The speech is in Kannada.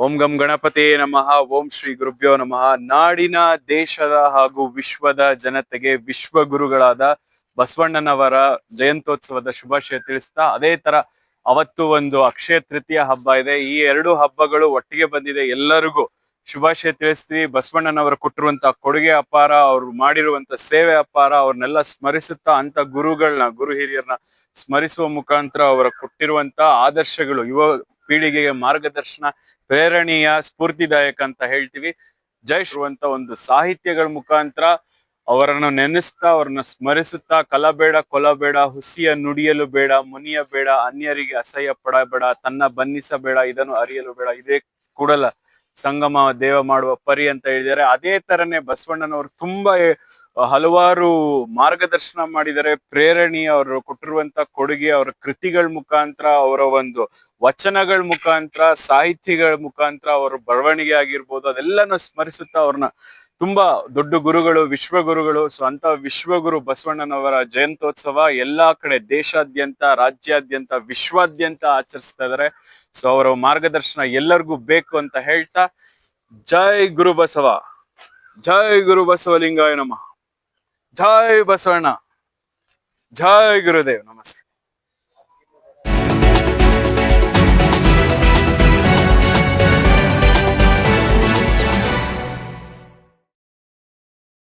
ಓಂ ಗಂ ಗಣಪತಿ ನಮಃ, ಓಂ ಶ್ರೀ ಗುರುಭ್ಯೋ ನಮಃ. ನಾಡಿನ ದೇಶದ ಹಾಗೂ ವಿಶ್ವದ ಜನತೆಗೆ ವಿಶ್ವ ಗುರುಗಳಾದ ಬಸವಣ್ಣನವರ ಜಯಂತ್ಯೋತ್ಸವದ ಶುಭಾಶಯ ತಿಳಿಸ್ತಾ, ಅದೇ ತರ ಅವತ್ತು ಒಂದು ಅಕ್ಷಯ ತೃತೀಯ ಹಬ್ಬ ಇದೆ. ಈ ಎರಡು ಹಬ್ಬಗಳು ಒಟ್ಟಿಗೆ ಬಂದಿದೆ. ಎಲ್ಲರಿಗೂ ಶುಭಾಶಯ ತಿಳಿಸ್ತೀವಿ. ಬಸವಣ್ಣನವರು ಕೊಟ್ಟಿರುವಂತಹ ಕೊಡುಗೆ ಅಪಾರ, ಅವ್ರು ಮಾಡಿರುವಂತ ಸೇವೆ ಅಪಾರ, ಅವ್ರನ್ನೆಲ್ಲ ಸ್ಮರಿಸುತ್ತಾ ಅಂತ ಗುರುಗಳನ್ನ ಗುರು ಹಿರಿಯರನ್ನ ಸ್ಮರಿಸುವ ಮುಖಾಂತರ ಅವರ ಕೊಟ್ಟಿರುವಂತ ಆದರ್ಶಗಳು, ಯುವ ಪೀಳಿಗೆಗೆ ಮಾರ್ಗದರ್ಶನ, ಪ್ರೇರಣೀಯ, ಸ್ಫೂರ್ತಿದಾಯಕ ಅಂತ ಹೇಳ್ತೀವಿ. ಜೈ ಶ್ರೀವಂತ ಒಂದು ಸಾಹಿತ್ಯಗಳ ಮುಖಾಂತರ ಅವರನ್ನು ನೆನೆಸ್ತಾ, ಅವರನ್ನು ಸ್ಮರಿಸುತ್ತಾ, ಕಲಬೇಡ, ಕೊಲಬೇಡ, ಹುಸಿಯ ನುಡಿಯಲು ಬೇಡ, ಮುನಿಯ ಬೇಡ, ಅನ್ಯರಿಗೆ ಅಸಹ್ಯ ಪಡಬೇಡ, ತನ್ನ ಬನ್ನಿಸಬೇಡ, ಇದನ್ನು ಅರಿಯಲು ಬೇಡ, ಇದೇ ಕೂಡಲ ಸಂಗಮ ದೇವ ಮಾಡುವ ಪರಿ ಅಂತ ಹೇಳಿದ್ದಾರೆ. ಅದೇ ತರನೇ ಬಸವಣ್ಣನವರು ತುಂಬಾ ಹಲವಾರು ಮಾರ್ಗದರ್ಶನ ಮಾಡಿದರೆ ಪ್ರೇರಣೆ ಅವರು ಕೊಟ್ಟಿರುವಂತ ಕೊಡುಗೆ ಅವರ ಕೃತಿಗಳ ಮುಖಾಂತರ, ಅವರ ಒಂದು ವಚನಗಳ ಮುಖಾಂತರ ಸಾಹಿತ್ಯಗಳ ಮುಖಾಂತರ ಅವರ ಬರವಣಿಗೆ ಆಗಿರ್ಬೋದು, ಅದೆಲ್ಲನೂ ಸ್ಮರಿಸುತ್ತಾ ಅವ್ರನ್ನ ತುಂಬಾ ದೊಡ್ಡ ಗುರುಗಳು ವಿಶ್ವ ಗುರುಗಳು ಸೊ ಅಂತ ವಿಶ್ವಗುರು ಬಸವಣ್ಣನವರ ಜಯಂತ್ಯೋತ್ಸವ ಎಲ್ಲಾ ಕಡೆ ದೇಶಾದ್ಯಂತ, ರಾಜ್ಯಾದ್ಯಂತ, ವಿಶ್ವಾದ್ಯಂತ ಆಚರಿಸ್ತಾ ಇದಾರೆ. ಸೊ ಅವರ ಮಾರ್ಗದರ್ಶನ ಎಲ್ಲರಿಗೂ ಬೇಕು ಅಂತ ಹೇಳ್ತಾ, ಜೈ ಗುರು ಬಸವ, ಜೈ ಗುರು ಬಸವಲಿಂಗಾಯ ನಮಃ. ಜೈ ಬಸವಣ್ಣ ಜೈ ಗುರುದೇವ್ ನಮಸ್ತೆ